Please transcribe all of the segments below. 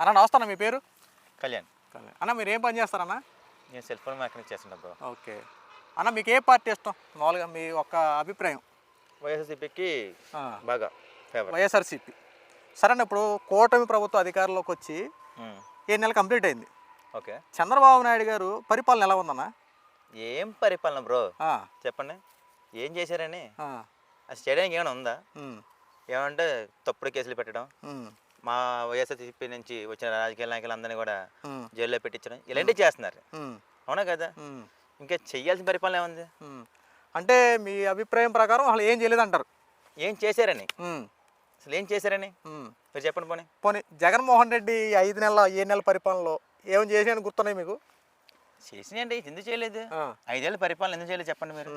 అన్న నమస్తే మీ పేరు? కళ్యాణ్. అన్న మీరు ఏం పని చేస్తారన్న? నేను సెల్ ఫోన్ మెకానిక్ చేస్తున్నా బ్రో. ఓకే. అన్న మీకు ఏ పార్టీ ఇష్టం? మామూలుగా మీ ఒక్క అభిప్రాయం. వైఎస్ఆర్సీపీకి బాగా ఫేవర్ వైఎస్ఆర్సీపీ. సరే అన్న ఇప్పుడు కూటమి ప్రభుత్వం అధికారంలోకి వచ్చి ఏడు నెలలు కంప్లీట్ అయింది. ఓకే. చంద్రబాబు నాయుడు గారు పరిపాలన ఎలా ఉందన్న? ఏం పరిపాలన బ్రో? చెప్పండి. ఏం చేశారని? ఆ, అది చేయడానికి ఏమైనా ఉందా? ఏమంటే తప్పుడు కేసులు పెట్టడం. మా వైఎస్ఆర్సీపీ నుంచి వచ్చిన రాజకీయ నాయకులందరినీ కూడా ఉమ్, జైల్లో పెట్టించడం ఇలాంటివి చేస్తున్నారు. అవునా కదా? ఇంకా చెయ్యాల్సిన పరిపాలన ఏముంది. అంటే మీ అభిప్రాయం ప్రకారం అసలు ఏం చేయలేదు అంటారు ఏం చేశారని? అసలు ఏం చేశారని. మీరు చెప్పండి పోనీ. పోనీ జగన్మోహన్ రెడ్డి ఐదు నెలల ఏడు నెలల పరిపాలనలో ఏం చేసాయని గుర్తున్నాయి మీకు? చేసినాయండి. ఎందుకు చేయలేదు? ఐదేళ్ళ పరిపాలన ఎందుకు చేయలేదు చెప్పండి మీరు?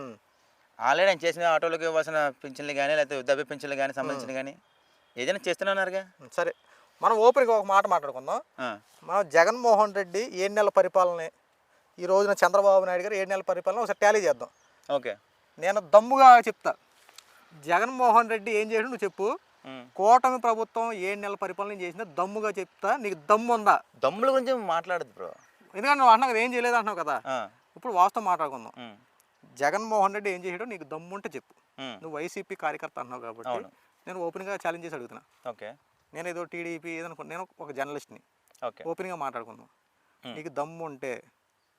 ఆల్రెడీ ఆయన చేసిన ఆటోలకు ఇవ్వాల్సిన పింఛన్లు కానీ లేకపోతే వృద్ధాప్య పింఛన్లు కానీ సంబంధించిన కానీ ఏదైనా చేస్తూనే ఉన్నారుగా సరే మనం ఓపెన్గా ఒక మాట మాట్లాడుకుందాం. మనం జగన్మోహన్ రెడ్డి ఏడు నెలల పరిపాలన ఈ రోజున చంద్రబాబు నాయుడు గారు ఏడు నెలల పరిపాలన ఒకసారి టాలీ చేద్దాం. ఓకే. నేను దమ్ముగా చెప్తా. జగన్మోహన్ రెడ్డి ఏం చేసాడు నువ్వు చెప్పు. కూటమి ప్రభుత్వం ఏడు నెలల పరిపాలన చేసిందో దమ్ముగా చెప్తా. నీకు దమ్ము ఉందా? దమ్ముల గురించి మాట్లాడదు బ్రో. ఎందుకంటే నువ్వు అంటున్నావు కదా ఏం చేయలేదు అంటున్నావు కదా. ఇప్పుడు వాస్తవం మాట్లాడుకుందాం. జగన్మోహన్ రెడ్డి ఏం చేసాడో నీకు దమ్ము ఉంటే చెప్పు. నువ్వు వైసీపీ కార్యకర్త అన్నావు కాబట్టి. నేను ఓపెన్గా ఛాలెంజ్ చేసి అడుగుతున్నా. ఓకే. నేను ఏదో టీడీపీ ఏదనుకో నేను ఒక జర్నలిస్ట్ని. ఓకే. ఓపెన్గా మాట్లాడుకుందాం. నీకు దమ్ము ఉంటే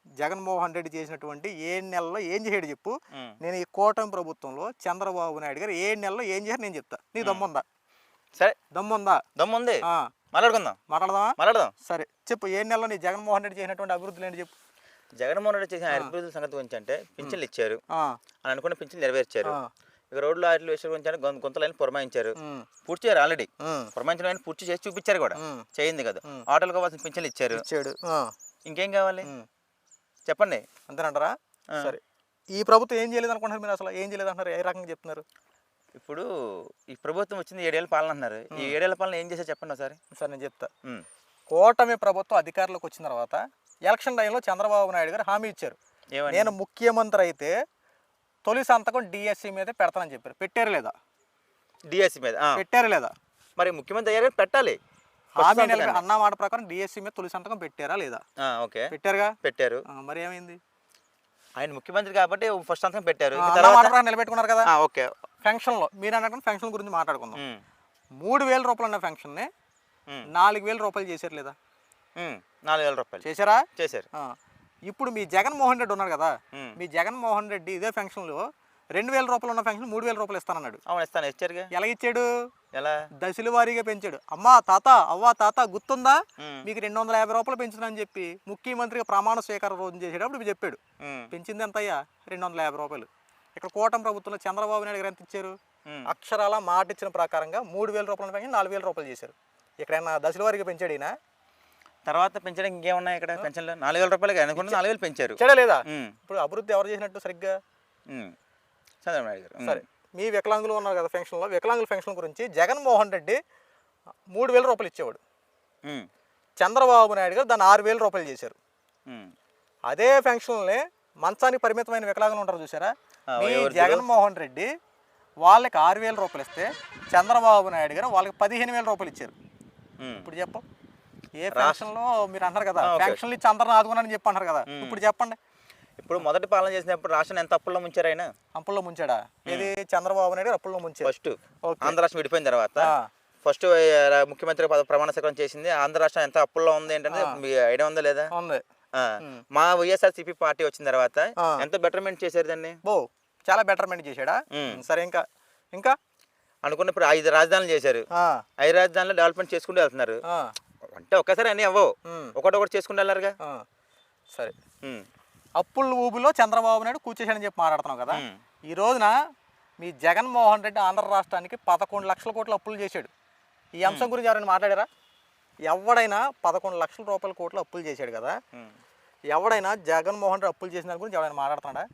జగన్మోహన్ రెడ్డి చేసినటువంటి ఏడు నెలల్లో ఏం చేసాడు చెప్పు. నేను ఈ కూటమి ప్రభుత్వంలో చంద్రబాబు నాయుడు గారు ఏడు నెలల్లో ఏం చేశారు నేను చెప్తా. నీకు దమ్ము ఉందా సరే. దమ్ము ఉందా దమ్ము ఉంది ఆ, మాట్లాడుకుందాం. మాట్లాడదామా? మాట్లాడదాం. సరే. చెప్పు ఏడు నెలల్లో నీ జగన్మోహన్ రెడ్డి చేసినటువంటి అభివృద్ధులు ఏంటి చెప్పు. జగన్మోహన్ రెడ్డి చేసిన అభివృద్ధి సంగతి గురించి అంటే పింఛన్లు ఇచ్చారు. అని అనుకున్న పింఛన్లు నెరవేర్చారు. ఇక రోడ్లు ఆటలు విషయం గురించి గొంత గుంతలైన పురమాయించారు. పూర్తి చేయారు ఆల్రెడీ ఉమ్, పురమాయించడం పూర్తి చేసి చూపించారు కూడా. చేయింది కదా. ఆటోలు కావాల్సిన పింఛన్లు ఇచ్చారు. ఇచ్చాడు. ఇంకేం కావాలి. చెప్పండి. అంతేనంటారా. సరే. ఈ ప్రభుత్వం ఏం చేయలేదు అనుకుంటున్నారు మీరు అసలు? ఏం చేయలేదు అంటున్నారు? ఏ రకంగా చెప్తున్నారు? ఇప్పుడు ఈ ప్రభుత్వం వచ్చింది ఏడేళ్ళ పాలన అన్నారు ఈ ఏడేళ్ళ పాలన ఏం చేశారు చెప్పండి ఒకసారి. సరే నేను చెప్తా. కూటమి ప్రభుత్వం అధికారంలోకి వచ్చిన తర్వాత ఎలక్షన్ టైంలో చంద్రబాబు నాయుడు గారు హామీ ఇచ్చారు. నేను ముఖ్యమంత్రి అయితే తొలి సంతకం డిఎస్సి మీద పెడతానని చెప్పారు. పెట్టారు లేదా? డిఎస్సి మీద ఆ. పెట్టారు లేదా? మరి ముఖ్యమంత్రి అయ్యారు పెట్టాలి. హామీ నిలబె అన్న మాట ప్రకారం డిఎస్సి మీద తొలి సంతకం పెట్టారా లేదా? ఆ, ఓకే. పెట్టారుగా? పెట్టారు. ఆ, మరి ఏమైంది? ఆయన ముఖ్యమంత్రి కాబట్టి ఫస్ట్ సంతకం పెట్టారు. ఆ, ఇంక అన్న మాట తర్వాత ప్రకారం నిలబెట్టుకున్నారు కదా? ఆ, ఓకే. ఫంక్షన్లో మీరు అన్నట్టు ఫంక్షన్ గురించి మాట్లాడుకుందాం. ఉమ్, మూడు వేల రూపాయలు ఉన్న ఫంక్షన్ని ఉమ్, నాలుగు వేల రూపాయలు చేశారు లేదా? ఉమ్, నాలుగు వేల రూపాయలు. చేశారా? చేశారు. ఆ, ఇప్పుడు మీ జగన్మోహన్ రెడ్డి ఉన్నారు కదా మీ జగన్మోహన్ రెడ్డి ఇదే ఫంక్షన్లో రెండు వేల రూపాయలు ఉన్న ఫంక్షన్ మూడు వేల రూపాయలు ఇస్తానన్నాడు. అవును ఇస్తాను. ఇచ్చారుగా ఎలా ఇచ్చాడు? ఎలా? దశల వారీగా పెంచాడు. అమ్మా తాత అవ్వా తాత గుర్తుందా? మీకు రెండు వందల యాభై రూపాయలు పెంచుతానని చెప్పి ముఖ్యమంత్రిగా ప్రమాణ స్వీకారం రోజు చేసేటప్పుడు చెప్పాడు. పెంచింది ఎంత అయ్యా రెండు వందల యాభై రూపాయలు. ఇక్కడ కూటమి ప్రభుత్వంలో చంద్రబాబు నాయుడు గారు ఎంత ఇచ్చారు. అక్షరాల మాట ఇచ్చిన ప్రకారంగా మూడు వేల రూపాయల పెంచి నాలుగు వేల రూపాయలు చేశారు. ఇక్కడ దశల వారీగా పెంచాడు ఈయన? తర్వాత పెంచడానికి ఇంకేమున్నాయి ఇక్కడ పెన్షన్లు? నాలుగు వేల రూపాయలకి అనుకుంటే నాలుగు వేలు పెంచారు. లేదా? ఇప్పుడు అభివృద్ధి ఎవరు చేసినట్టు సరిగ్గా. చంద్రబాబు నాయుడు గారు సరే. మీ వికలాంగులు ఉన్నారు కదా ఫంక్షన్లో వికలాంగుల ఫంక్షన్ గురించి జగన్మోహన్ రెడ్డి మూడు వేల రూపాయలు ఇచ్చేవాడు. చంద్రబాబు నాయుడు గారు దాన్ని ఆరు వేల రూపాయలు చేశారు. అదే ఫంక్షన్లే మంచానికి పరిమితమైన వికలాంగులు ఉంటారు చూసారా మీ జగన్మోహన్ రెడ్డి వాళ్ళకి ఆరు వేల రూపాయలు ఇస్తే చంద్రబాబు నాయుడు గారు వాళ్ళకి పదిహేను వేల రూపాయలు ఇచ్చారు. ఇప్పుడు చెప్పు. ఏ ఫంక్షన్లో మీరు అంటారు కదా. ఫంక్షన్లు ఇచ్చి అందరిని ఆదుకున్నారని చెప్పి అంటారు కదా. ఇప్పుడు చెప్పండి. ఇప్పుడు మొదటి పాలన చేసినప్పుడు రాష్ట్రాన్ని ఎంత అప్పుల్లో ముంచారు ఆయన? అప్పుల్లో ముంచాడా? ఇది చంద్రబాబు నాయుడు అప్పుల్లో ముంచాడు ఫస్ట్. ఆంధ్ర రాష్ట్రం విడిపోయిన తర్వాత ఫస్ట్ ముఖ్యమంత్రి పద- ప్రమాణ స్వీకారం చేసింది. ఆంధ్ర రాష్ట్రం ఎంత అప్పుల్లో ఉంది ఏంటంటే మీ ఐడియా ఉందా లేదా? ఉంది. మా వైఎస్ఆర్సీపీ పార్టీ వచ్చిన తర్వాత. ఎంత బెటర్మెంట్ చేశారు దాన్ని? బో చాలా బెటర్మెంట్ చేశాడా. సరే ఇంకా ఇంకా? అనుకున్నప్పుడు ఐదు రాజధానులు చేశారు. ఐదు రాజధానులు డెవలప్మెంట్ చేసుకుంటూ వెళ్తున్నారు. అంటే ఒక్కసారి అన్నీ అవ్వవు. ఉమ్, ఒకటి ఒకటి చేసుకుంటూ వెళ్ళారుగా. సరే. అప్పుల ఊబిలో చంద్రబాబు నాయుడు కూర్చేశాడని చెప్పి మాట్లాడుతున్నావు కదా? ఈ రోజున మీ జగన్మోహన్ రెడ్డి ఆంధ్ర రాష్ట్రానికి పదకొండు లక్షల కోట్ల అప్పులు చేశాడు. ఈ అంశం గురించి ఎవరైనా మాట్లాడారా? ఎవడైనా పదకొండు లక్షల రూపాయల కోట్లు అప్పులు చేశాడు కదా? ఎవడైనా జగన్మోహన్ రెడ్డి అప్పులు చేసిన దాని గురించి ఎవరైనా మాట్లాడుతున్నాడా?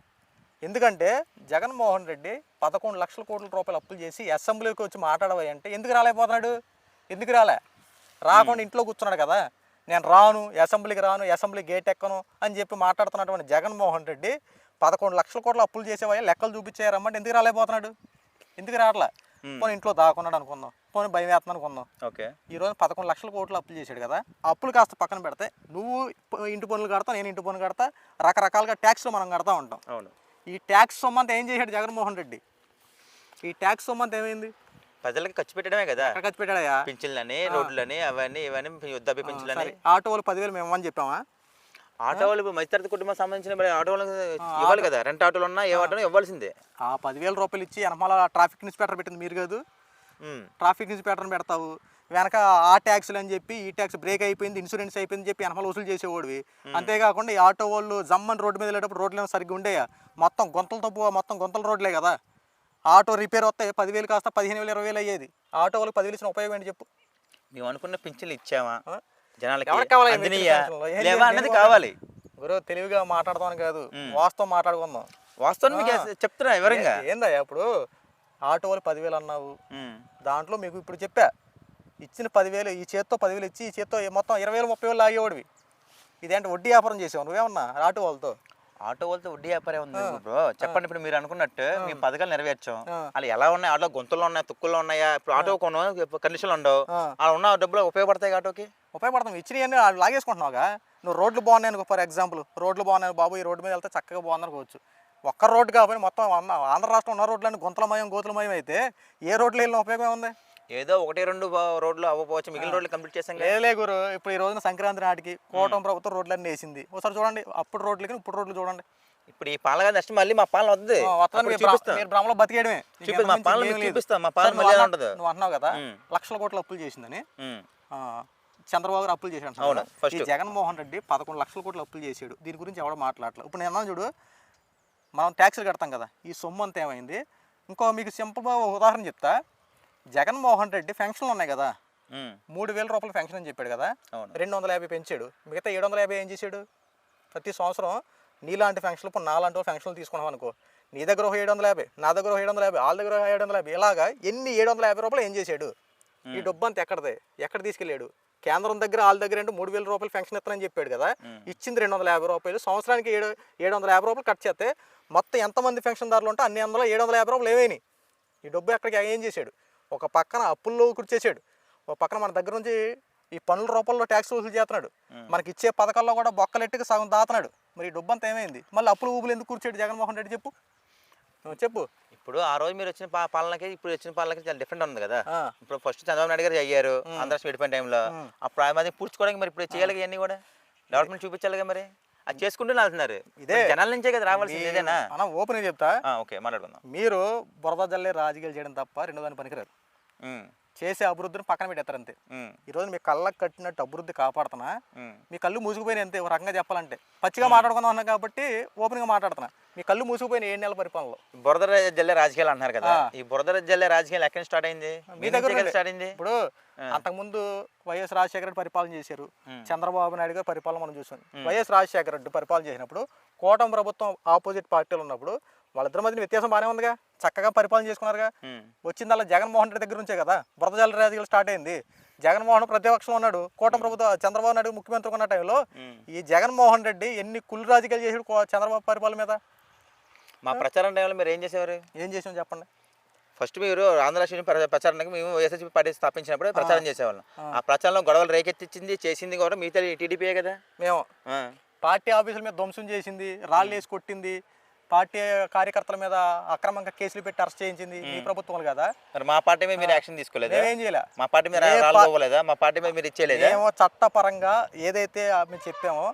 ఎందుకంటే జగన్మోహన్ రెడ్డి పదకొండు లక్షల కోట్ల రూపాయలు అప్పులు చేసి అసెంబ్లీకి వచ్చి మాట్లాడబోయి అంటే ఎందుకు రాలేకపోతున్నాడు? ఎందుకు రాలే? రాకుండా ఇంట్లో కూర్చున్నాడు కదా. నేను రాను అసెంబ్లీకి రాను అసెంబ్లీ గేట్ ఎక్కను అని చెప్పి మాట్లాడుతున్నటువంటి జగన్మోహన్ రెడ్డి పదకొండు లక్షల కోట్ల అప్పులు చేసేవా లెక్కలు చూపించారమ్మంటే ఎందుకు రాలేకపోతున్నాడు? ఎందుకు రావట్లే? పోనీ ఇంట్లో దాక్కున్నాడు అనుకుందాం పోనీ భయం వేస్తున్నాను కొందాం ఓకే. ఈ రోజు పదకొండు లక్షల కోట్లు అప్పులు చేశాడు కదా అప్పులు కాస్త పక్కన పెడితే నువ్వు ఇంటి పనులు కడతా నేను ఇంటి పనులు కడతా రకరకాలుగా ట్యాక్స్లు మనం కడతా ఉంటాం. అవును. ఈ ట్యాక్స్ సొమ్ము అంతా ఏం చేశాడు జగన్మోహన్ రెడ్డి? ఈ ట్యాక్స్ సొమ్ము అంతా ఏమైంది? ప్రజలకి ఖర్చు పెట్టడమే కదా. ఖర్చు పెట్టాడయా పింఛన్లని రోడ్లని అవన్నీ ఇవన్నీ వృద్ధాప్య పింఛన్లని. ఆటో వాళ్ళు పదివేలు మేము ఇవ్వమని చెప్పామా? ఆటో వాళ్ళు మధ్యతరగతి కుటుంబం సంబంధించిన మరి ఆటో వాళ్ళకి ఇవ్వాలి కదా. రెంట్ ఆటోలు ఉన్నా ఏ ఆటో ఇవ్వాల్సిందే. ఆ పదివేల రూపాయలు ఇచ్చి వెనకాల ట్రాఫిక్ ఇన్స్పెక్టర్ పెట్టింది మీరు కాదు. ట్రాఫిక్ ఇన్స్పెక్టర్ని పెడతావు. వెనక ఆ ట్యాక్స్లు అని చెప్పి ఈ ట్యాక్స్ బ్రేక్ అయిపోయింది ఇన్సూరెన్స్ అయిపోయింది చెప్పి వెనకాల వసూలు చేసేవాడివి. అంతేకాకుండా ఈ ఆటో వాళ్ళు జమ్మని రోడ్డు మీద వెళ్ళేటప్పుడు రోడ్లు సరిగ్గా ఉండేయా? మొత్తం గుంతలతో మొత్తం గుంతల రోడ్లే కదా. ఆటో రిపేర్ వస్తే పదివేలు కాస్త పదిహేను వేలు ఇరవై వేలు అయ్యేది. ఆటో వాళ్ళకి పదివేలు ఇచ్చిన ఉపయోగం ఏంటి చెప్పు. మేము అనుకున్న పింఛన్లు ఇచ్చామా? జనాలకి? అన్నది కావాలి. గురు తెలివిగా మాట్లాడదామని కాదు. వాస్తవం మాట్లాడుకుందాం. వాస్తవం మీకు చెప్తున్నా వివరంగా. ఏందా ఇప్పుడు? ఆటో వాళ్ళు పదివేలు అన్నావు. దాంట్లో మీకు ఇప్పుడు చెప్పా. ఇచ్చిన పదివేలు ఈ చేత్తో పదివేలు ఇచ్చి ఈ చేత్తో మొత్తం ఇరవై వేలు ముప్పై వేలు లాగేవాడివి. ఇదేంటి వడ్డీ వ్యాపారం చేసావు నువ్వేమన్నా? ఆటో వాళ్ళతో. ఆటో వాళ్ళతో వడ్డీ వ్యాపారం ఉంది బ్రో చెప్పండి ఇప్పుడు మీరు అనుకున్నట్టు మీ పథకాలు నెరవేర్చాం. అలా ఎలా ఉన్నాయి? ఆటో గొంతుల్లో ఉన్నాయా? తుక్కుల్లో ఉన్నాయా? ఇప్పుడు ఆటో కొను కండిషన్లు ఉండవు. అలా ఉన్న డబ్బులు ఉపయోగపడతాయి ఆటోకి? ఉపయోగపడతాం. ఇచ్చినవన్నీ లాగేసుకుంటున్నావుగా? నువ్వు రోడ్లు బాగున్నాయి ఫర్ ఎగ్జాంపుల్ రోడ్లు బాగున్నాయి బాబు ఈ రోడ్డు మీద వెళ్తే చక్కగా బాగుంది అనుకోవచ్చు ఒక్క రోడ్డు కాబట్టి మొత్తం ఆంధ్ర ఆంధ్ర రాష్ట్రం ఉన్న రోడ్లన్నీ గుంతలమయం గోతులమయం అయితే ఏ రోడ్లు వెళ్ళిన ఉపయోగం ఉంది ఏదో ఒకటి రెండు రోడ్లు అవ్వకపోవచ్చు. మిగిలిన రోడ్లు కంప్లీట్ చేసాం. లేలే గురు. ఇప్పుడు ఈ రోజున సంక్రాంతి నాటికి కూటమి ప్రభుత్వం రోడ్లన్నీ వేసింది. ఒకసారి చూడండి. అప్పుడు రోడ్లకి ఇప్పుడు రోడ్లు చూడండి. ఇప్పుడు ఈ పాలన నెక్స్ట్ మళ్ళీ మా పాలన వద్దు. మీరు భ్రమలో బతికేయడమే. మా పాలన లేదు. చూపిస్తాం, మా పాలన మళ్ళీ ఉంటుందో. నువ్వు అంటున్నావు కదా. లక్షల కోట్ల అప్పులు చేసిందని. చంద్రబాబు అప్పులు చేశాడు అవును. ఈ జగన్మోహన్ రెడ్డి పదకొండు లక్షల కోట్ల అప్పులు చేసాడు దీని గురించి ఎవడో మాట్లాడలేదు. ఇప్పుడు నేను చూడు మనం ట్యాక్సులు కడతాం కదా. ఈ సొమ్ము అంతా ఏమైంది? ఇంకో మీకు సింపుల్గా ఒక ఉదాహరణ చెప్తా. జగన్మోహన్ రెడ్డి ఫెన్షన్లు ఉన్నాయి కదా. మూడు వేల రూపాయల ఫెన్షన్ అని చెప్పాడు కదా. రెండు వందల యాభై పెంచాడు. మిగతా ఏడు వందల యాభై ఏం చేశాడు? ప్రతి సంవత్సరం నీలాంటి ఫంక్షన్లు ఇప్పుడు నాలాంటి వాళ్ళు ఫంక్షన్లు తీసుకున్నాం అనుకో. నీ దగ్గర ఒక ఏడు వందల యాభై నా దగ్గర ఒక ఏడు వందల యాభై వాళ్ళ దగ్గర ఏడు వందల యాభై ఇలాగా ఎన్ని ఏడు వందల యాభై రూపాయలు ఏం చేశాడు? ఈ డబ్బు అంతా ఎక్కడదే? ఎక్కడ తీసుకెళ్ళాడు? కేంద్రం దగ్గర వాళ్ళ దగ్గర అంటే మూడు వేల రూపాయలు ఫంక్షన్ ఇస్తానని చెప్పాడు కదా. ఇచ్చింది రెండు వందల యాభై రూపాయలు. సంవత్సరానికి ఏడు ఏడు వందల యాభై రూపాయలు కట్ చేస్తే మొత్తం ఎంతమంది ఫంక్షన్దారులు ఉంటే అన్ని వందల ఏడు వందల యాభై రూపాయలు ఏమైనాయి? ఈ డబ్బు ఎక్కడికి ఏం చేశాడు? ఒక పక్కన అప్పుల్లో కూర్చేసాడు ఒక పక్కన మన దగ్గర నుంచి ఈ పనుల రూపంలో ట్యాక్స్ వసూలు చేస్తున్నాడు. మనకి ఇచ్చే పథకాల్లో కూడా బొక్కలెట్టుకు సగం దాతున్నాడు. మరి ఈ డబ్బు అంతా ఏమైంది? మళ్ళీ అప్పులు ఊపులు ఎందుకు కూర్చాడు జగన్మోహన్ రెడ్డి చెప్పు. చెప్పు. ఇప్పుడు ఆ రోజు మీరు వచ్చిన పాలనకి ఇప్పుడు వచ్చిన పాలనకి చాలా డిఫరెంట్ ఉంది కదా. ఇప్పుడు ఫస్ట్ చంద్రబాబు నాయుడు గారు అయ్యారు ఆంధ్ర విడిపోయిన టైంలో అప్పుడు ఆ మాది పూడ్చుకోవడానికి మరి ఇప్పుడు చేయాలి ఇవన్నీ కూడా? డెవలప్మెంట్ చూపించాలిగా మరి? అది చేసుకుంటూ వెళ్తున్నారు. ఇదే. జనాల నుంచే కదా రావాల్సింది అన్న ఓపెన్ చెప్తా. ఓకే మాట్లాడుకుందాం. మీరు బురద జల్లే రాజకీయాలు చేయడం తప్ప రెండో దాని పనికిరారు. చేసే అభివృద్ధిని పక్కన పెట్టేస్తారు అంతే. ఉమ్, ఈరోజు మీ కళ్ళకు కట్టినట్టు అభివృద్ధి కాపాడుతున్నా. మీ కళ్ళు మూసుకుపోయినాయి అంతే ఒక రకంగా చెప్పాలంటే. పచ్చిగా మాట్లాడుకుందాం అన్నా కాబట్టి ఓపెన్గా మాట్లాడుతున్నా. మీ కళ్ళు మూసుకుపోయిన ఏడు నెలల పరిపాలనలో. బురద జల్లే రాజకీయాలు అంటున్నారు కదా. ఈ బురద జల్లే రాజకీయాలు ఎక్కడి స్టార్ట్ అయింది? మీ దగ్గర. స్టార్ట్ అయింది? ఇప్పుడు అంతకుముందు వైఎస్ రాజశేఖర రెడ్డి పరిపాలన చేశారు. చంద్రబాబు నాయుడు గారు పరిపాలన మనం చూసాం. వైఎస్ రాజశేఖర రెడ్డి పరిపాలన చేసినప్పుడు కూటమి ప్రభుత్వం ఆపోజిట్ పార్టీలు ఉన్నప్పుడు వాళ్ళిద్దరి మధ్య వ్యత్యాసం బాగానే ఉందిగా. చక్కగా పరిపాలన చేసుకున్నారుగా. ఉమ్, వచ్చిందల్లా జగన్మోహన్ రెడ్డి దగ్గర నుంచే కదా. బురదజల రాజకీయాలు స్టార్ట్ అయింది. జగన్మోహన్ ప్రతిపక్షంలో ఉన్నాడు. కూటమి ప్రభుత్వం చంద్రబాబు నాయుడు ముఖ్యమంత్రి ఉన్న టైంలో. ఈ జగన్మోహన్ రెడ్డి ఎన్ని కుళ్ళు రాజకీయాలు చేసాడు చంద్రబాబు పరిపాలన మీద? మా ప్రచారం టైంలో మీరు ఏం చేసేవారు? ఏం చేసాం చెప్పండి. ఫస్ట్ మీరు ఆంధ్ర రాష్ట్రం ప్ర- ప్రచారానికి మేము వైఎస్ఆర్సీ పార్టీ స్థాపించినప్పుడు ప్రచారం చేసేవాళ్ళం. ఆ. ప్రచారంలో గొడవలు రేకెత్తించింది చేసింది కూడా మిగతా టీడీపీయే కదా. మేము పార్టీ ఆఫీసుల మీద ధ్వంసం చేసింది రాళ్ళు వేసి కొట్టింది పార్టీ కార్యకర్తల మీద అక్రమంగా కేసులు పెట్టి అరెస్ట్ చేయించింది ఈ ప్రభుత్వాలు కదా? మరి మా పార్టీ మీద మీరు యాక్షన్ తీసుకోలేదా? మేమేం చేయలే. మా పార్టీ మీద ఏ మా పార్టీ మీద మీరు ఇచ్చేయలేదా? మేము చట్టపరంగా ఏదైతే మేము చెప్పామో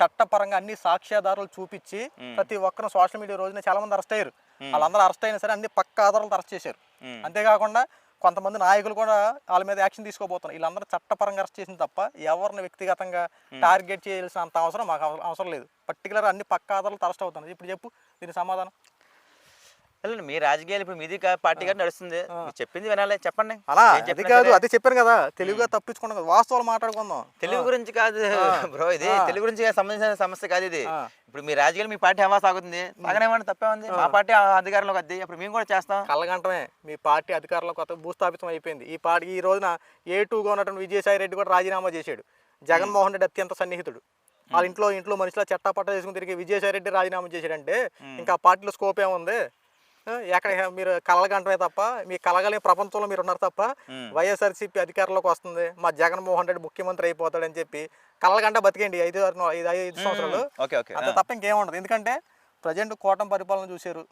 చట్టపరంగా అన్ని సాక్ష్యాధారాలు చూపించి ప్రతి ఒక్కరు సోషల్ మీడియా రోజున చాలా మంది అరెస్ట్ అయ్యారు. వాళ్ళందరూ అరెస్ట్ అయినా సరే అన్ని పక్క ఆధారాలతో అరెస్ట్ చేశారు. అంతేకాకుండా కొంతమంది నాయకులు కూడా వాళ్ళ మీద యాక్షన్ తీసుకోబోతున్నారు. వీళ్ళందరూ చట్టపరంగా అరెస్ట్ చేసింది తప్ప ఎవరిని వ్యక్తిగతంగా టార్గెట్ చేయాల్సిన అంత అవసరం మాకు అవ- అవసరం లేదు. పర్టికులర్ అన్ని పక్క ఆధారాలతో అరెస్ట్ అవుతున్నారు. ఇప్పుడు చెప్పు దీని సమాధానం? వెళ్ళండి మీ రాజకీయాలు ఇప్పుడు మీది పార్టీ గారు నడుస్తుంది. మీరు చెప్పింది వినాలి చెప్పండి. అలా అది కాదు. అది చెప్పాను కదా తెలుగుగా తప్పించుకున్నాం కదా వాస్తవాలు మాట్లాడుకుందాం. తెలుగు గురించి కాదు బ్రో ఇది తెలుగు గురించి సంబంధించిన సమస్య కాదు ఇది. ఇప్పుడు మీ రాజకీయాలు మీ పార్టీ హవా సాగుతుంది సాగనేమన్నా తప్పే ఉంది. మా పార్టీ అధికారంలోకి వద్ది. అప్పుడు మేము కూడా చేస్తాం. కళ్ళగంటమే మీ పార్టీ అధికారంలో కొత్త భూస్థాపితం అయిపోయింది. ఈ పార్టీ ఈ రోజున ఏ టూగా ఉన్నటువంటి విజయసాయి రెడ్డి కూడా రాజీనామా చేశాడు. జగన్మోహన్ రెడ్డి అత్యంత సన్నిహితుడు. వాళ్ళ ఇంట్లో ఇంట్లో మనుషుల చట్టా పట్ట చేసుకుని తిరిగి విజయసాయి రెడ్డి రాజీనామా చేశాడంటే ఇంకా ఆ పార్టీలో స్కోప్ ఏముంది? ఎక్కడ మీరు కలగంటమే తప్ప మీ కలగలే ప్రపంచంలో మీరు ఉన్నారు తప్ప. వైఎస్ఆర్సీపీ అధికారంలోకి వస్తుంది. మా జగన్మోహన్ రెడ్డి ముఖ్యమంత్రి అయిపోతాడని చెప్పి కలగంట బతికేయండి ఐదు ఐదు ఐదు సంవత్సరాలు. అంత తప్ప ఇంకేం ఉండదు. ఎందుకంటే ప్రజెంట్ కూటమి పరిపాలన చూశారు.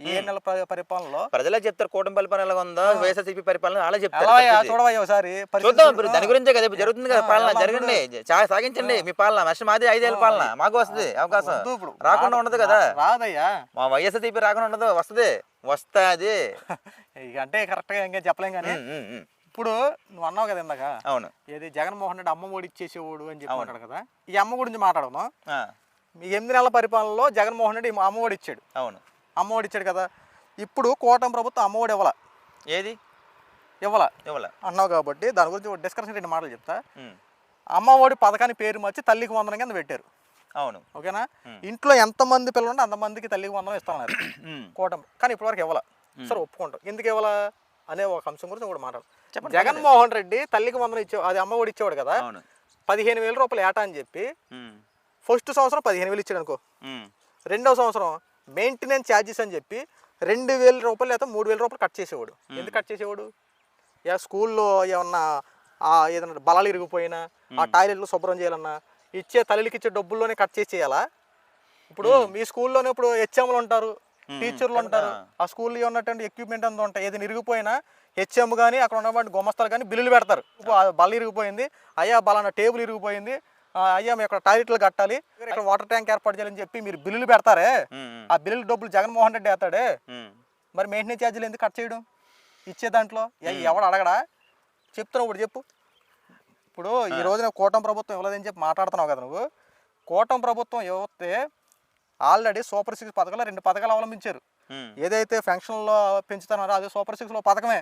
నెలల ప్ర- పరిపాలనలో? ప్రజలే చెప్తారు కూటమి పరిపాలన ఎలా ఉందో వైఎస్ఆర్సీపీ పరిపాలన అలా చెప్తారు. చూడవయ్యా ఒకసారి చూద్దాం దాని గురించే కదా జరుగుతుంది కదా పాలన జరగండి. సాగించండి మీ పాలన. నెక్స్ట్ మాది ఐదేళ్ళ పాలన మాకు వస్తుంది అవకాశం. రాకుండా ఉండదు కదా. రాదయ్యా. మా వైఎస్ఆర్సీపీ రాకుండా ఉండదు వస్తుంది. వస్తుంది. అంటే కరెక్ట్గా ఇంకా చెప్పలేం కానీ ఇప్పుడు నువ్వు అన్నావు కదా ఇందాక. అవును. ఏది జగన్మోహన్ రెడ్డి అమ్మ ఒడి ఇచ్చేసేవాడు అని చెప్పి మాట్లాడు కదా. ఈ అమ్మ గురించి మాట్లాడము ఆ, మీ ఎనిమిది నెలల పరిపాలనలో జగన్మోహన్ రెడ్డి ఈ అమ్మ ఒడి ఇచ్చాడు అవును. అమ్మ ఒడి ఇచ్చాడు కదా ఇప్పుడు కూటమి ప్రభుత్వం అమ్మ ఒడి ఇవ్వాల? ఏది? ఇవ్వాల? ఇవ్వాల. అన్నావు కాబట్టి దాని గురించి డిస్కషన్ రెండు మాటలు చెప్తా. ఉమ్, అమ్మ ఒడి పథకాన్ని పేరు మార్చి తల్లికి వందనం కింద పెట్టారు. అవును. ఓకేనా? ఇంట్లో ఎంతమంది పిల్లలు ఉంటే అంతమందికి తల్లికి వందనం ఇస్తున్నారు ఉమ్, కూటమి కానీ ఇప్పటివరకు ఇవ్వాల? సరే ఒప్పుకుంటాం. ఎందుకు ఇవ్వాలా? అనే ఒక అంశం గురించి కూడా మాట్లాడు చెప్పండి, జగన్మోహన్ రెడ్డి తల్లికి వందనం ఇచ్చే అది అమ్మ ఒడి ఇచ్చేవాడు కదా? పదిహేను వేల రూపాయలు ఏటా అని చెప్పి ఫస్ట్ సంవత్సరం పదిహేను వేలు ఇచ్చాడు అనుకో. రెండవ సంవత్సరం మెయింటెనెన్స్ ఛార్జెస్ అని చెప్పి రెండు వేల రూపాయలు లేదా మూడు వేల రూపాయలు కట్ చేసేవాడు. ఎందుకు కట్ చేసేవాడు? యా స్కూల్లో ఏమన్నా ఆ ఏదైనా బలాలు ఇరిగిపోయినా ఆ టాయిలెట్లు శుభ్రం చేయాలన్నా ఇచ్చే తల్లికి ఇచ్చే డబ్బుల్లోనే కట్ చేసి చేయాలా? ఇప్పుడు మీ స్కూల్లోనే ఇప్పుడు హెచ్ఎంలు ఉంటారు టీచర్లు ఉంటారు. ఆ. స్కూల్లో ఉన్నటువంటి ఎక్విప్మెంట్ అంతా ఉంటాయి. ఏదైనా ఇరిగిపోయినా హెచ్ఎం కానీ అక్కడ ఉన్నటువంటి గుమస్తాలు కానీ బిల్లులు పెడతారు. బల్ల ఇరిగిపోయింది అయ్యా బలానా టేబుల్ ఇరిగిపోయింది అయ్యా మేము ఇక్కడ టాయిలెట్లు కట్టాలి. ఇక్కడ వాటర్ ట్యాంక్ ఏర్పాటు చేయాలని చెప్పి మీరు బిల్లులు పెడతారే? ఆ బిల్లుల డబ్బులు జగన్మోహన్ రెడ్డి వేస్తాడే? మరి మెయింటెనెన్స్ ఛార్జీలు ఎందుకు కట్ చేయడం? ఇచ్చే దాంట్లో? ఎవడు అడగడా? చెప్తున్నావు ఇప్పుడు చెప్పు. ఇప్పుడు ఈ రోజున కూటమి ప్రభుత్వం ఇవ్వలేదని చెప్పి మాట్లాడుతున్నావు కదా నువ్వు. కూటమి ప్రభుత్వం ఇవ్వతే ఆల్రెడీ సూపర్ సిక్స్ పథకాలు రెండు పథకాలు అవలంబించారు. ఏదైతే పెన్షన్లో పెంచుతున్నారో అది సూపర్ సిక్స్లో పథకమే.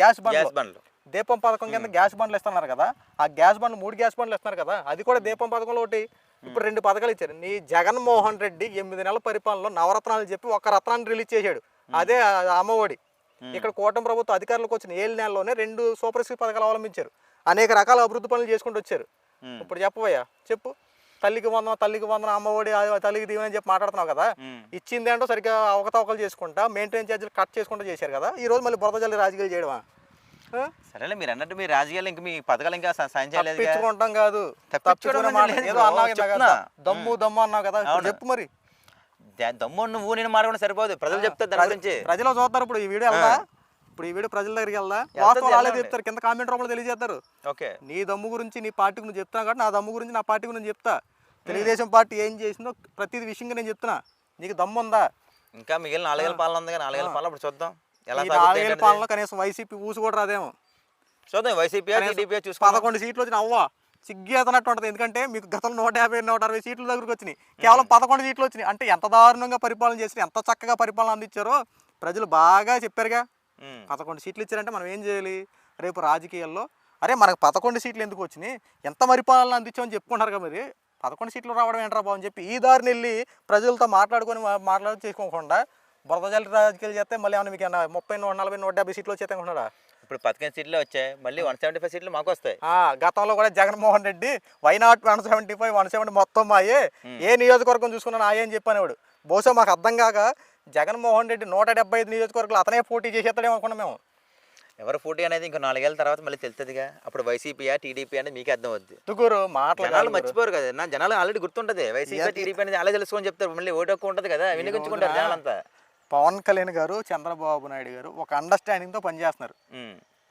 గ్యాస్ బండ్లు. దీపం పథకం కింద గ్యాస్ బండ్లు ఇస్తున్నారు కదా ఆ గ్యాస్ బండ్లు మూడు గ్యాస్ బండ్లు ఇస్తున్నారు కదా అది కూడా దీపం పథకంలో ఒకటి. ఇప్పుడు రెండు పథకాలు ఇచ్చారు. నీ జగన్మోహన్ రెడ్డి ఎనిమిది నెలల పరిపాలనలో నవరత్నాలు చెప్పి ఒక రత్నాన్ని రిలీజ్ చేశాడు. అదే అమ్మఒడి. ఇక్కడ కూటమి ప్రభుత్వం అధికారులకు వచ్చిన ఏడు నెలలోనే రెండు సూపర్ సిక్స్ పథకాలు అవలంబించారు. అనేక రకాల అభివృద్ధి పనులు చేసుకుంటూ వచ్చారు. ఇప్పుడు చెప్పబోయా? చెప్పు. తల్లికి వందనం తల్లికి వందనం అమ్మఒడి తల్లికి దీవెని చెప్పి మాట్లాడుతున్నావు కదా. ఇచ్చింది ఏంటో సరిగ్గా అవకతవకలు చేసుకుంటా మెయింటెనెన్స్ ఛార్జీలు కట్ చేసుకుంటూ చేశారు కదా. ఈ రోజు మళ్ళీ బురద జల్లి రాజకీయాలు చేయడమా? సరేలే మీరు అన్నట్టు మీ రాజకీయాలు ఇంక మీ పథకాలు ఇంకా సాయం చేయలేదు తప్పించుకుంటాం కాదు. తప్పించుకోవడం ఏదో అన్నావు చెప్తున్నా. దమ్ము దమ్ము అన్నావు కదా. చెప్పు మరి. దమ్ము నువ్వు నేను మాట్లాడడం సరిపోదు. ప్రజలు చెప్తారు దాని గురించి. ప్రజలు చూస్తారు ఇప్పుడు ఈ వీడియో వెళ్దా? ఇప్పుడు ఈ వీడియో ప్రజల దగ్గరికి వెళ్దా? వాళ్ళే. చెప్తారు కింద కామెంట్ రూపంలో తెలియజేస్తారు. ఓకే. నీ దమ్ము గురించి నీ పార్టీకి నువ్వు చెప్తున్నా కాబట్టి నా దమ్ము గురించి నా పార్టీ గురించి చెప్తా. తెలుగుదేశం పార్టీ ఏం చేసిందో ప్రతిదీ విషయంగా నేను చెప్తున్నా. నీకు దమ్ము ఉందా? ఇంకా మిగిలిన నాలుగేళ్ళ పాలన ఉంది కదా నాలుగేళ్ళ పాలన ఇప్పుడు చూద్దాం. నాలుగేళ్ళ. పాలనలో కనీసం వైసీపీ ఊసు కూడా రాదేమో. చూద్దాం వైసీపీ టీడీపీ పదకొండు సీట్లు వచ్చిన అవ్వ సిగ్గేతనట్టు ఉంటుంది. ఎందుకంటే మీకు గతంలో నూట యాభై నూట అరవై సీట్ల దగ్గరకు వచ్చినాయి. కేవలం పదకొండు సీట్లు వచ్చినాయి. అంటే ఎంత దారుణంగా పరిపాలన చేసి ఎంత చక్కగా పరిపాలన అందించారో ప్రజలు బాగా చెప్పారుగా. పదకొండు సీట్లు ఇచ్చారంటే మనం ఏం చేయాలి? రేపు రాజకీయాల్లో అరే మనకు పదకొండు సీట్లు ఎందుకు వచ్చినాయి? ఎంత పరిపాలన అందించామని చెప్పుకుంటారు కదా మరి? పదకొండు సీట్లు రావడం ఏంట్రా బాబు అని చెప్పి ఈ దారిని వెళ్ళి ప్రజలతో మాట్లాడుకొని మాట్లాడి చేసుకోకుండా బురదజల్లి రాజకీయాలు చేస్తే మళ్ళీ ఏమైనా మీకు ఏమైనా ముప్పై నూట నలభై నూట డెబ్బై సీట్లు వచ్చేది అనుకున్నారా ఇప్పుడు పదిహేను సీట్లు వచ్చాయి. మళ్ళీ వన్ సెవెంటీ ఫైవ్ సీట్లు మాకు వస్తాయి. ఆ, గతంలో కూడా Jaganmohan Reddy why not one seventy five one seventy మొత్తం మాయే ఏ నియోజకవర్గం చూసుకున్నాను ఆయే అని చెప్పనేవాడు బహుశా మాకు అర్థం కాక జగన్మోహన్ రెడ్డి నూట డెబ్బై ఐదు నియోజకవర్గాలు అతనే పోటీ చేసేస్తాడేమో అనుకున్నాం మేము. ఎవరు పోటీ అనేది ఇంకో నాలుగేళ్ళ తర్వాత మళ్ళీ తెలుస్తుందిగా అప్పుడు వైసీపీయా టీడీపీ అనేది మీకే అర్థం అవుద్ది తుగురు మాటలు జనాలు మర్చిపోరు కదా. నా జనాలు ఆల్రెడీ గుర్తుంటది. వైసీపీ టీడీపీ అనేది అలా తెలుసుకొని చెప్తారు. మళ్ళీ ఓటు ఎక్కువ ఉంటుంది కదా. వినియోగించుకుంటారు జనాలంతా. పవన్ కళ్యాణ్ గారు చంద్రబాబు నాయుడు గారు ఒక అండర్స్టాండింగ్తో పనిచేస్తున్నారు.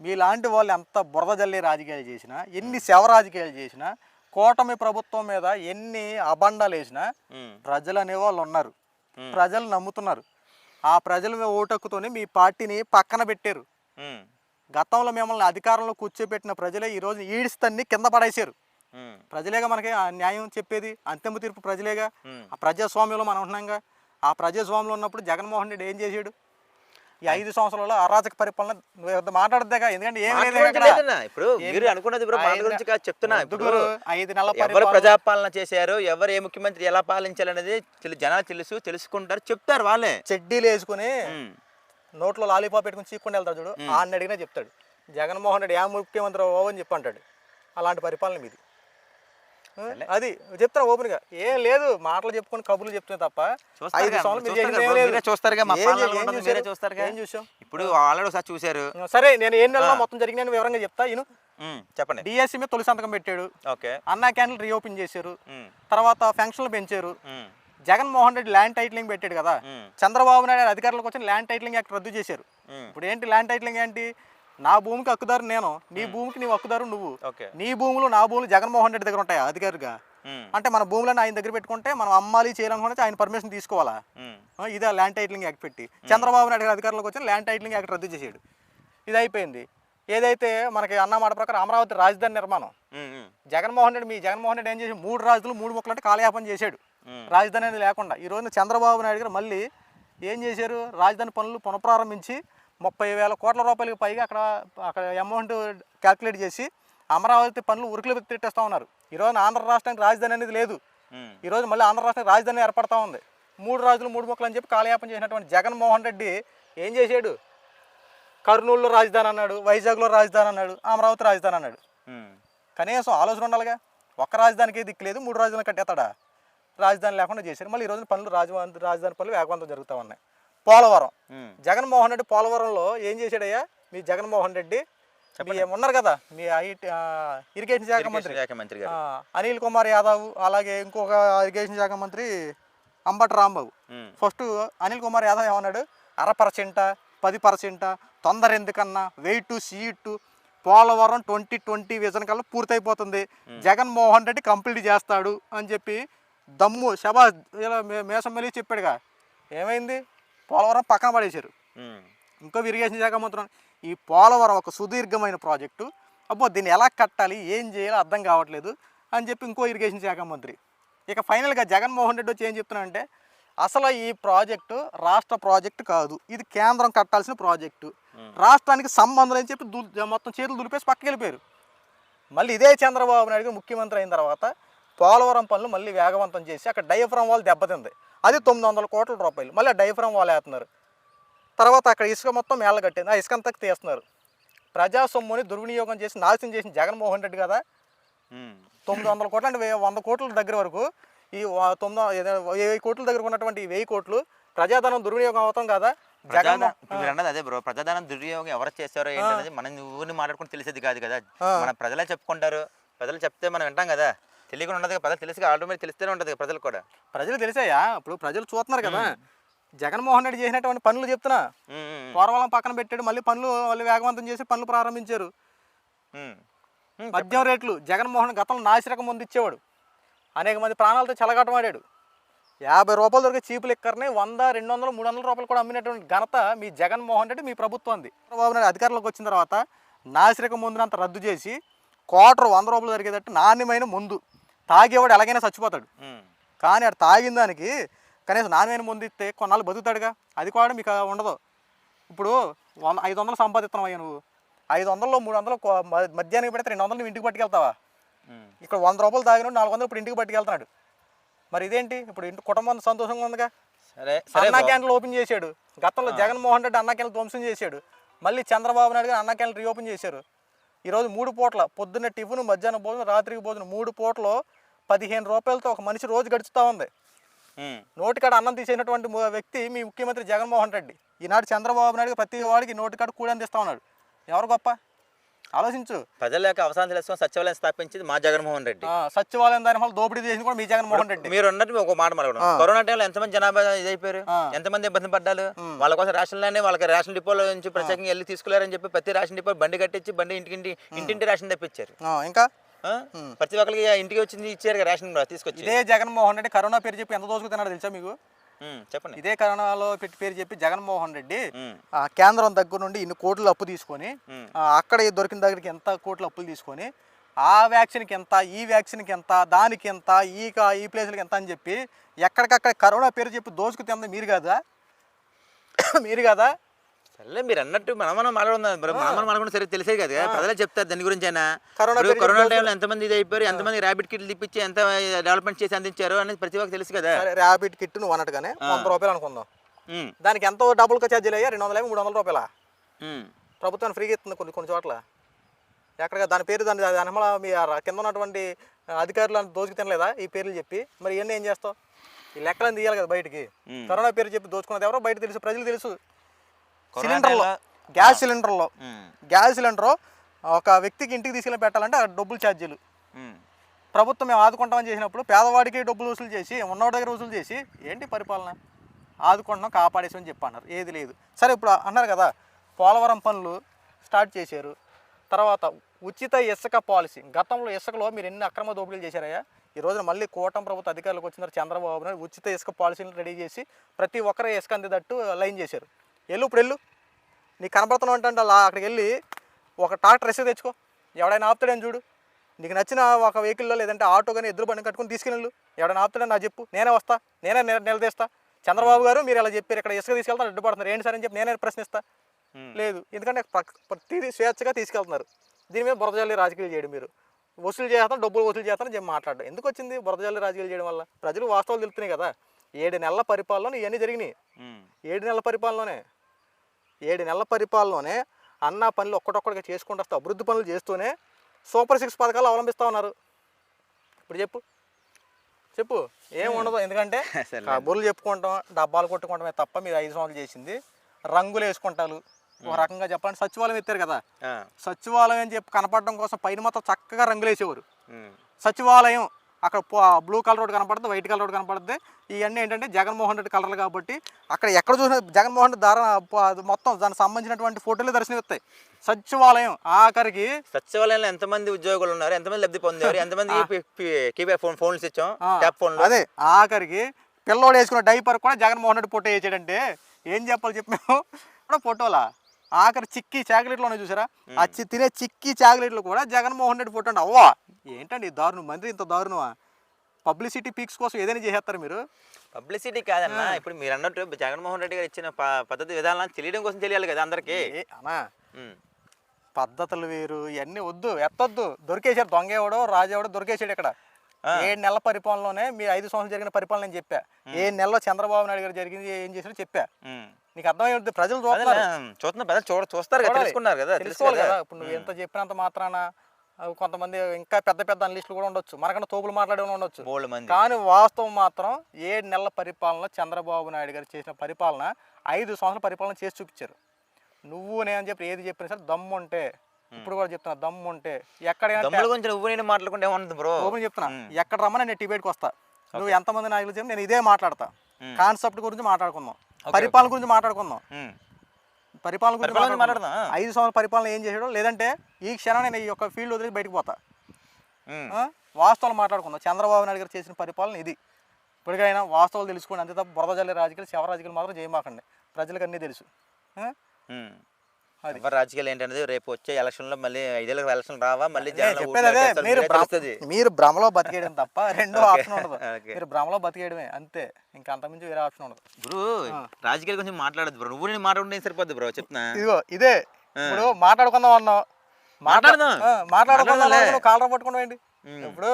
మీలాంటి వాళ్ళు ఎంత బురద జల్లి రాజకీయాలు చేసినా ఎన్ని శవ రాజకీయాలు చేసినా కూటమి ప్రభుత్వం మీద ఎన్ని అబండాలు వేసినా. ప్రజలు అనేవాళ్ళు ఉన్నారు. ప్రజలు నమ్ముతున్నారు ఆ ప్రజల ఓటక్కుతోనే మీ పార్టీని పక్కన పెట్టారు. గతంలో మిమ్మల్ని అధికారంలో కూర్చోబెట్టిన ప్రజలే ఈ రోజు ఈడ్స్తన్ని కింద పడేశారు. ప్రజలేగా మనకి ఆ న్యాయం చెప్పేది అంతిమ తీర్పు ప్రజలేగా ప్రజాస్వామ్యంలో మనం ఉంటున్నాంగా ఆ ప్రజాస్వామ్యంలో ఉన్నప్పుడు జగన్మోహన్ రెడ్డి ఏం చేశాడు? ఈ ఐదు సంవత్సరాల్లో అరాచక పరిపాలన మాట్లాడద్దేగా? ఎందుకంటే ఏం లేదు. ఇప్పుడు మీరు అనుకున్నది గురించి కాదు చెప్తున్నా. ఇప్పుడు ఐదు నెలల ఎవరు ప్రజాపాలన చేశారు ఎవరు ఏ ముఖ్యమంత్రి ఎలా పాలించాలనేది జనాలు తెలుసు తెలుసుకుంటారు చెప్తారు వాళ్ళే. చెడ్డీలు వేసుకుని. నోట్లో లాలీపాప్ పెట్టుకుని చీక్కొని వెళ్తాడు చూడు. ఆయన అడిగినా చెప్తాడు. జగన్మోహన్ రెడ్డి ఏ ముఖ్యమంత్రి ఓ అని చెప్పి అంటాడు. అలాంటి పరిపాలన మీది. అది చెప్తాను ఓపెన్గా. ఏం లేదు మాటలు చెప్పుకొని కబుర్లు చెప్తున్నా తప్ప చూస్తారు ఇప్పుడు ఆల్రెడీ ఒకసారి చూశారు. సరే నేను ఏం నెలలో మొత్తం జరిగిన వివరంగా చెప్తా ఉమ్, చెప్పండి. డిఎస్సి మీద తొలి సంతకం పెట్టాడు. ఓకే. అన్నా క్యాంటీన్ రీఓపెన్ చేశారు. తర్వాత ఫంక్షన్లు పెంచారు. జగన్మోహన్ రెడ్డి ల్యాండ్ టైటిలింగ్ పెట్టాడు కదా. చంద్రబాబు నాయుడు అధికారులకు వచ్చిన ల్యాండ్ టైటిలింగ్ యాక్ట్ రద్దు చేశారు. ఇప్పుడు ఏంటి ల్యాండ్ టైటిలింగ్ ఏంటి? నా భూమికి హక్కుదారు నేను నీ భూమికి నీ హక్కుదారు నువ్వు. ఓకే. నీ భూములు నా భూములు జగన్మోహన్ రెడ్డి దగ్గర ఉంటాయా అధికారిగా. అంటే మన భూములను ఆయన దగ్గర పెట్టుకుంటే మనం అమ్మాలి చేయాలనుకుంటే ఆయన పర్మిషన్ తీసుకోవాలా? ఇదే ల్యాండ్ టైటిలింగ్ యాక్ట్ పెట్టి. చంద్రబాబు నాయుడు గారి అధికారంలోకి వచ్చిన ల్యాండ్ టైటిలింగ్ యాక్ట్ రద్దు చేసాడు ఇది అయిపోయింది. ఏదైతే మనకి అన్న మాట ప్రకారం అమరావతి రాజధాని నిర్మాణం జగన్మోహన్ రెడ్డి మీ జగన్మోహన్ రెడ్డి ఏం చేసి మూడు రాజులు మూడు ముక్కలు అంటే కాలయాపన చేశాడు రాజధాని అనేది లేకుండా. ఈ రోజున చంద్రబాబు నాయుడు గారు మళ్ళీ ఏం చేశారు? రాజధాని పనులు పునఃప్రారంభించి ముప్పై వేల కోట్ల రూపాయలకి పైగా అక్కడ అక్కడ అమౌంట్ క్యాల్కులేట్ చేసి అమరావతి పనులు ఉరుకులు తిట్టేస్తూ ఉన్నారు. ఈ రోజున ఆంధ్ర రాష్ట్రానికి రాజధాని అనేది లేదు. ఉమ్, ఈ రోజు మళ్ళీ ఆంధ్ర రాష్ట్రానికి రాజధాని ఏర్పడతా ఉంది. మూడు రాజులు మూడు మొక్కలు అని చెప్పి కాలయాపన చేసినటువంటి జగన్మోహన్ రెడ్డి ఏం చేశాడు కర్నూలులో రాజధాని అన్నాడు వైజాగ్లో రాజధాని అన్నాడు అమరావతి రాజధాని అన్నాడు. కనీసం ఆలోచన ఉండాలిగా. ఒక్క రాజధానికి దిక్కు లేదు మూడు రాజధానులు కట్టేస్తాడా? రాజధాని లేకుండా చేశారు. మళ్ళీ ఈ రోజున పనులు రాజధాని రాజధాని పనులు వేగవంతం జరుగుతూ ఉన్నాయి. పోలవరం. జగన్మోహన్ రెడ్డి పోలవరంలో ఏం చేశాడయ్యా? మీ జగన్మోహన్ రెడ్డి ఉన్నారు కదా మీ ఐటీ ఇరిగేషన్ శాఖ మంత్రి. శాఖ మంత్రి అనిల్ కుమార్ యాదవ్ అలాగే ఇంకొక ఇరిగేషన్ శాఖ మంత్రి అంబటి రాంబాబు. ఫస్ట్ అనిల్ కుమార్ యాదవ్ ఏమన్నాడు? అర పర్సెంట పది పర్సెంట తొందర ఎందుకన్నా వెయిట్ సీటు పోలవరం ట్వంటీ ట్వంటీ విజన్ కల్లా పూర్తయిపోతుంది. జగన్మోహన్ రెడ్డి కంప్లీట్ చేస్తాడు అని చెప్పి దమ్ము శబా ఇలా మే- మేసం మెలి చెప్పాడుగా. ఏమైంది? పోలవరం పక్కన పడేశారు. ఇంకో ఇరిగేషన్ శాఖ మంత్రి ఈ పోలవరం ఒక సుదీర్ఘమైన ప్రాజెక్టు. అబ్బో దీన్ని ఎలా కట్టాలి ఏం చేయాలో అర్థం కావట్లేదు అని చెప్పి ఇంకో ఇరిగేషన్ శాఖ మంత్రి. ఇక ఫైనల్గా జగన్మోహన్ రెడ్డి వచ్చి ఏం చెప్తున్నానంటే అసలు ఈ ప్రాజెక్టు రాష్ట్ర ప్రాజెక్టు కాదు ఇది కేంద్రం కట్టాల్సిన ప్రాజెక్టు. రాష్ట్రానికి సంబంధం అని చెప్పి మొత్తం చేతులు దులిపేసి పక్కకి వెళ్ళిపోయారు. మళ్ళీ ఇదే చంద్రబాబు నాయుడు ముఖ్యమంత్రి అయిన తర్వాత పోలవరం పనులు మళ్ళీ వేగవంతం చేసి అక్కడ డైఫ్రామ్ వాల్ దెబ్బతింది. అది తొమ్మిది వందల కోట్ల రూపాయలు. మళ్ళీ ఆ డైఫ్రామ్ వాల్ వేస్తున్నారు. తర్వాత అక్కడ ఇసుక మొత్తం మేళ్ళ కట్టింది. ఆ ఇసుక అంతా తీస్తున్నారు. ప్రజా సొమ్ముని దుర్వినియోగం చేసి నాశనం చేసిన జగన్మోహన్ రెడ్డి కదా? తొమ్మిది వందల కోట్లు అంటే వంద కోట్ల దగ్గర వరకు ఈ తొమ్మిది వెయ్యి కోట్ల దగ్గర ఉన్నటువంటి ఈ వెయ్యి కోట్లు ప్రజాధనం దుర్వినియోగం అవుతాం కదా? అదే బ్రో. ప్రజాధనం దుర్వినియోగం ఎవరు చేస్తారో ఏంటనేది మనం ఊరిని మాట్లాడుకుని తెలిసేది కాదు కదా. మన ప్రజలే చెప్పుకుంటారు. ప్రజలు చెప్తే మనం వింటాం కదా. తెలియకుండా ఉండదు కదా ప్రజలు తెలిసి ఆటోమేటిక్ తెలిస్తేనే ఉంటుంది కదా ప్రజలు కూడా. ప్రజలు తెలిసాయా? ఇప్పుడు ప్రజలు చూస్తున్నారు కదా. జగన్మోహన్ రెడ్డి చేసినటువంటి పనులు చెప్తున్నా. పోరవలం పక్కన పెట్టాడు మళ్ళీ పనులు మళ్ళీ వేగవంతం చేసి పనులు ప్రారంభించారు. మద్యం రేట్లు జగన్మోహన్ గతంలో నాసిరకం ముందు ఇచ్చేవాడు. అనేక మంది ప్రాణాలతో చెలగాటమాడాడు. యాభై రూపాయలు దొరికే చీపు లిక్కర్ని వంద రెండు వందలు మూడు వందల రూపాయలు కూడా అమ్మినటువంటి ఘనత మీ జగన్మోహన్ రెడ్డి మీ ప్రభుత్వంది చంద్రబాబు నాయుడు అధికారంలోకి వచ్చిన తర్వాత నాసిరకం ముందునంత రద్దు చేసి క్వార్టర్ వంద రూపాయలు దొరికేటట్టు నాణ్యమైన ముందు. తాగేవాడు ఎలాగైనా చచ్చిపోతాడు. కానీ అటు తాగిన దానికి కనీసం నాణ్యమైన ముందు ఇస్తే కొన్నాళ్ళు బతుకుతాడుగా. అది కూడా మీకు ఉండదు. ఇప్పుడు వంద ఐదు వందలు సంపాదిస్తున్నావు అయ్యా నువ్వు. ఐదు వందల్లో మూడు వందలు మధ్యాహ్నం పెడితే రెండు వందలు నువ్వు ఇంటికి పట్టుకెళ్తావా. ఇక్కడ వంద రూపాయలు తాగినాడు నాలుగు వందలు ఇప్పుడు ఇంటికి పట్టుకెళ్తున్నాడు. మరి ఇదేంటి? ఇప్పుడు ఇంటి కుటుంబం సంతోషంగా ఉందిగా. సరే అన్నా. క్యాంటీన్లు ఓపెన్ చేశాడు. గతంలో జగన్మోహన్ రెడ్డి అన్నా క్యాంటీన్ ధ్వంసం చేశాడు. మళ్ళీ చంద్రబాబు నాయుడు గారు అన్నా క్యాంటీన్ రీఓపెన్ చేశారు. ఈరోజు మూడు పూట్ల. పొద్దున్న టిఫిన్ మధ్యాహ్నం భోజనం రాత్రికి భోజనం. మూడు పూటలు పదిహేను రూపాయలతో ఒక మనిషి రోజు గడుచుతూ ఉంది. నోటికాడ అన్నం తీసేటటువంటి ము- వ్యక్తి మీ ముఖ్యమంత్రి జగన్మోహన్ రెడ్డి. ఈనాడు చంద్రబాబు నాయుడు ప్రతి వాడికి నోటికాడ కూడి అందిస్తా ఉన్నాడు. ఎవరు గొప్ప? ఆలోచించు. ప్రజల యొక్క అవసరం తెలుసుకొని సచివాలయం స్థాపించింది మా జగన్మోహన్ రెడ్డి. సచివాలయం దాని వల్ల దోపిడీ చేసింది కూడా మీ జగన్మోహన్ రెడ్డి. మీరు అన్నట్టు ఒక మాట ఆ. కరోనా టైంలో ఎంతమంది జనాభా ఇదైపోయారు. ఎంతమంది ఇబ్బంది పడ్డారు. వాళ్ళ కోసం రేషన్లోనే వాళ్ళకి రేషన్ డిపోలో నుంచి ప్రత్యేకంగా వెళ్ళి తీసుకున్నారని చెప్పి ప్రతి రేషన్ డిపో బండి కట్టించి బండి ఇంటికి ఇంటింటి రేషన్ తెప్పించారు. ఇంకా? ప్రతి ఒక్కరికి ఇంటికి వచ్చింది ఇచ్చారు రేషన్ కూడా తీసుకొచ్చి ఇదే జగన్మోహన్ రెడ్డి కరోనా పేరు చెప్పి ఎంత దోచుకుతున్నాడో తెలుసా మీకు? చెప్పండి. ఇదే కరోనాలో పెట్టి పేరు చెప్పి జగన్మోహన్ రెడ్డి కేంద్రం దగ్గర నుండి ఇన్ని కోట్లు అప్పు తీసుకొని అక్కడ దొరికిన దగ్గరికి ఎంత కోట్లు అప్పులు తీసుకొని ఆ వ్యాక్సిన్కి ఎంత ఈ వ్యాక్సిన్కి ఎంత దానికి ఎంత ఈ ఈ ప్లేస్లకి ఎంత అని చెప్పి ఎక్కడికక్కడ కరోనా పేరు చెప్పి దోచుకు తింది మీరు కదా? మీరు కదా? సర్లే మీరు అన్నట్టు మనం మనం మాట్లాడుకుందాం. మరి మనం మాట్లాడుకుంటే సరే తెలిసే కదా ప్రజలే చెప్తారు దాని గురించి అయినా. కరోనా ఇప్పుడు టైంలో ఎంతమంది ఇది అయిపోయారు ఎంతమంది ర్యాబిట్ కిట్లు తిప్పించి ఎంత డెవలప్మెంట్ చేసి అందించారు అనేది ప్రతి ఒక్కరికి తెలుసు కదా. సరే ర్యాపిడ్ కిట్ నువ్వు అన్నట్టుగానే వంద రూపాయలు అనుకుందాం. దానికి ఎంతో డబుల్ ఛార్జీలు అయ్యా రెండు వందల మూడు వందల రూపాయల? ప్రభుత్వం ఫ్రీగా ఇస్తుంది కొన్ని కొన్ని చోట్ల. ఎక్కడ దాని పేరు దాని దాని మీ కింద ఉన్నటువంటి అధికారులు దోచుకు తినలేదా? ఈ పేర్లు చెప్పి. మరి ఇవన్నీ ఏం చేస్తావు? ఈ లెక్కలను తీయాలి కదా బయటికి. కరోనా పేరు చెప్పి దోచుకున్నది ఎవరో బయట తెలుసు ప్రజలు తెలుసు. సిలిండర్లో గ్యాస్ సిలిండర్లో. గ్యాస్ సిలిండర్ ఒక వ్యక్తికి ఇంటికి తీసుకెళ్ళి పెట్టాలంటే డబ్బులు ఛార్జీలు. ప్రభుత్వం మేము ఆదుకుంటామని చేసినప్పుడు పేదవాడికి డబ్బులు వసూలు చేసి ఉన్నవాడి దగ్గర వసూలు చేసి ఏంటి పరిపాలన? ఆదుకుంటున్నాం కాపాడేసామని చెప్పి అన్నారు ఏది లేదు. సరే ఇప్పుడు అన్నారు కదా పోలవరం పనులు స్టార్ట్ చేశారు. తర్వాత ఉచిత ఇసుక పాలసీ. గతంలో ఇసుకలో మీరు ఎన్ని అక్రమ దోపిడీలు చేశారయ్యా? ఈ రోజున మళ్ళీ కూటమి ప్రభుత్వ అధికారులకు వచ్చిన చంద్రబాబు నాయుడు ఉచిత ఇసుక పాలసీని రెడీ చేసి ప్రతి ఒక్కరు ఇసుక అందేటట్టు లైన్ చేశారు. వెళ్ళు ఇప్పుడు వెళ్ళు. నీకు కనపడుతున్నావు అంటే అలా అక్కడికి వెళ్ళి ఒక ట్రాక్టర్ ఎసుక తెచ్చుకో. ఎవడైనా ఆపుతాడని చూడు. నీకు నచ్చిన ఒక వెహికల్లో లేదంటే ఆటో కానీ ఎదురు బండి కట్టుకుని తీసుకెళ్ళు. ఎవడైనా ఆపుతాడని నాకు చెప్పు. నేనే వస్తా. నేనే నిల- నిలదీస్తా. చంద్రబాబు గారు మీరు ఇలా చెప్పారు. ఇక్కడ ఇసుక తీసుకెళ్తాను అడ్డుపడుతున్నారు ఏంటి సార్ అని చెప్పి నేనే ప్రశ్నిస్తా. లేదు. ఎందుకంటే ప్రతిదీ స్వేచ్ఛగా తీసుకెళ్తున్నారు. దీని మీద బురదజల్లి రాజకీయాలు చేయడం మీరు. వసూలు చేస్తాం డబ్బులు వసూలు చేస్తాను చెప్పి మాట్లాడడం. ఎందుకు వచ్చింది బురదజల్లి రాజకీయాలు చేయడం వల్ల? ప్రజలు వాస్తవాలు తెలుస్తున్నాయి కదా. ఏడు నెలల పరిపాలన ఇవన్నీ జరిగినాయి. ఏడు నెలల పరిపాలనలోనే ఏడు నెలల పరిపాలనలోనే అన్న పనులు ఒక్కటొక్కడిగా చేసుకుంటూ వస్తా అభివృద్ధి పనులు చేస్తూనే సూపర్ సిక్స్ పథకాలు అవలంబిస్తూ ఉన్నారు. ఇప్పుడు చెప్పు. చెప్పు. ఏం ఉండదు. ఎందుకంటే కబుర్లు చెప్పుకుంటాం డబ్బాలు కొట్టుకుంటామే తప్ప మీరు ఐదు సంవత్సరాలు చేసింది రంగులు వేసుకుంటారు. ఒక రకంగా చెప్పాలంటే సచివాలయం ఎత్తారు కదా. సచివాలయం అని చెప్పి కనపడడం కోసం పైన మొత్తం చక్కగా రంగులు వేసేవారు. సచివాలయం అక్కడ బ్లూ కలర్ రోడ్ కనపడుతుంది వైట్ కలర్ రోడ్ కనపడుతుంది. ఇవన్నీ ఏంటంటే జగన్మోహన్ రెడ్డి కలర్లు కాబట్టి అక్కడ ఎక్కడ చూసినా జగన్మోహన్ రెడ్డి దార మొత్తం దానికి సంబంధించినటువంటి ఫోటోలు దర్శనమిస్తాయి సచివాలయం ఆఖరికి సచివాలయంలో ఎంతమంది ఉద్యోగులు ఉన్నారు ఎంతమంది లబ్ధి పొందారు ఎంతమంది కీప్యాడ్ ఫోన్ ఫోన్లు ఇచ్చాం ట్యాప్ ఫోన్లు. అదే ఆఖరికి పిల్లోడు వేసుకున్న డైపర్ కూడా జగన్మోహన్ రెడ్డి ఫోటో వేసాడంటే ఏం చెప్పాలి చెప్పి మేము కూడా ఫోటోలా ఆఖరి చిక్కీ చాక్లెట్లు ఉన్నాయి చూసారా? ఆ చి- తినే చిక్కీ చాక్లెట్లు కూడా జగన్మోహన్ రెడ్డి ఫోటో అండి అవ్వా! ఏంటండి దారుణం? మంత్రి ఇంత దారుణమా? పబ్లిసిటీ పీక్స్ కోసం ఏదైనా చేసేస్తారు మీరు? పబ్లిసిటీ కాదన్నా. ఇప్పుడు మీరు అన్నట్టు జగన్మోహన్ రెడ్డి గారు ఇచ్చిన పద్ధతి విధానాలను తెలియడం కోసం తెలియాలి కదా అందరికీ. అన్నా. పద్ధతులు వేరు ఇవన్నీ వద్దు ఎత్తొద్దు. దొరికేశాడు దొంగేవాడు రాజేవాడు దొరికేశాడు ఇక్కడ. ఏడు నెలల పరిపాలనలోనే మీ ఐదు సంవత్సరాలు జరిగిన పరిపాలన నేను చెప్పా. ఏ నెలలో చంద్రబాబు నాయుడు గారు జరిగింది ఏం చేసినా చెప్పా. నీకు అర్థమైంది ప్రజలు అదే చూస్తున్నారు. చూస్తున్న పెద్దలు చూడ చూస్తారు కదా. తెలుసుకున్నారు కదా తెలుసు తెలుసుకోవాలి కదా. ఇప్పుడు నువ్వు ఎంత చెప్పినంత మాత్రాన కొంతమంది ఇంకా పెద్ద పెద్ద అనలిస్టులు కూడా ఉండొచ్చు. మనకన్నా తోపులు మాట్లాడే ఉండొచ్చు. కానీ వాస్తవం మాత్రం ఏడు నెలల పరిపాలన చంద్రబాబు నాయుడు గారు చేసిన పరిపాలన ఐదు సంవత్సరాల పరిపాలన చేసి చూపించారు. నువ్వు నేను చెప్పి ఏది చెప్పినా సరే దమ్ము ఉంటే ఇప్పుడు కూడా చెప్తున్నా దమ్ము ఉంటే ఎక్కడైనా గురించి నువ్వు నేను మాట్లాడుకుంటే ఏమన్నది బ్రో? ఓపెన్ చెప్తున్నా. ఎక్కడ రమ్మని నేను డిబేట్కి వస్తా. నువ్వు ఎంతమంది నాయకులు చెప్పి నేను ఇదే మాట్లాడతా. కాన్సెప్ట్ గురించి మాట్లాడుకుందాం. పరిపాలన గురించి మాట్లాడుకుందాం. పరిపాలన గురించి. మాట్లాడదాం. ఐదు సంవత్సరాల పరిపాలన ఏం చేసాడో లేదంటే ఈ క్షణం నేను ఈ యొక్క ఫీల్డ్ వదిలి బయటకు పోతా? వాస్తవాలు మాట్లాడుకుందాం. చంద్రబాబు నాయుడు గారు చేసిన పరిపాలన ఇది. ఇప్పటికైనా వాస్తవాలు తెలుసుకోండి. అంతే తప్ప బురద జల్లే రాజకీయాలు శవ రాజకీయాలు మాత్రం చేయమాకండి ప్రజలకు అన్నీ తెలుసు. ఎవరు రాజకీయాలు ఏంటనేది రేపు వచ్చే ఎలక్షన్లో మళ్ళీ ఐదేళ్ళకి ఎలక్షన్ రావా మళ్ళీ మీరు భ్రమలో బతికేయడం తప్ప రెండో. ఆప్షన్ ఉండదు. మీరు భ్రమలో బతికేయడమే అంతే. ఇంకా అంతకుమించి వేరే ఆప్షన్ ఉండదు. బ్రో రాజకీయాల గురించి మాట్లాడదు బ్రో. నువ్వు నేను మాట్లాడుకుంటే సరిపోద్ది బ్రో? చెప్తున్నా. ఇదిగో ఇదే. ఇప్పుడు మాట్లాడుకుందాం అన్నావు మాట్లాడదాం. మాట్లాడుకుందాం కాలర పట్టుకుంటావు ఏంటి ఇప్పుడు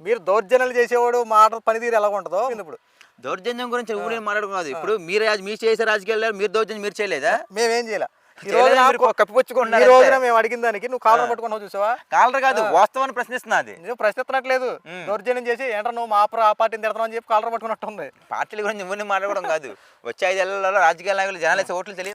మీరు దౌర్జన్యాలు చేసేవాడు మాట పనితీరు ఎలా ఉంటుందో ఇప్పుడు దౌర్జన్యం గురించి నేను మాట్లాడుకున్నది ఇప్పుడు మీరు మీరు చేసే రాజకీయాలు మీరు దౌర్జన్యం మీరు చేయలేదా? మేమేం చేయాలి. ఈ రోజున రోజున. మేము అడిగిన దానికి నువ్వు కాలర పట్టుకున్నావు చూసావా? కాలర్ కాదు వాస్తవాన్ని ప్రశ్నిస్తున్నా అది. నువ్వు ప్రశ్నిస్తున్నట్లేదు. దౌర్జన్యం చేసి ఏంట్రా నువ్వు మా పార్టీని తిడతావు అని చెప్పి కాలర పట్టుకున్నట్టు ఉంది పార్టీల గురించి నువ్వు మాట్లాడడం కాదు. వచ్చే ఐదేళ్ళలో రాజకీయ నాయకులు జనాలు ఓట్లు తెలియదు.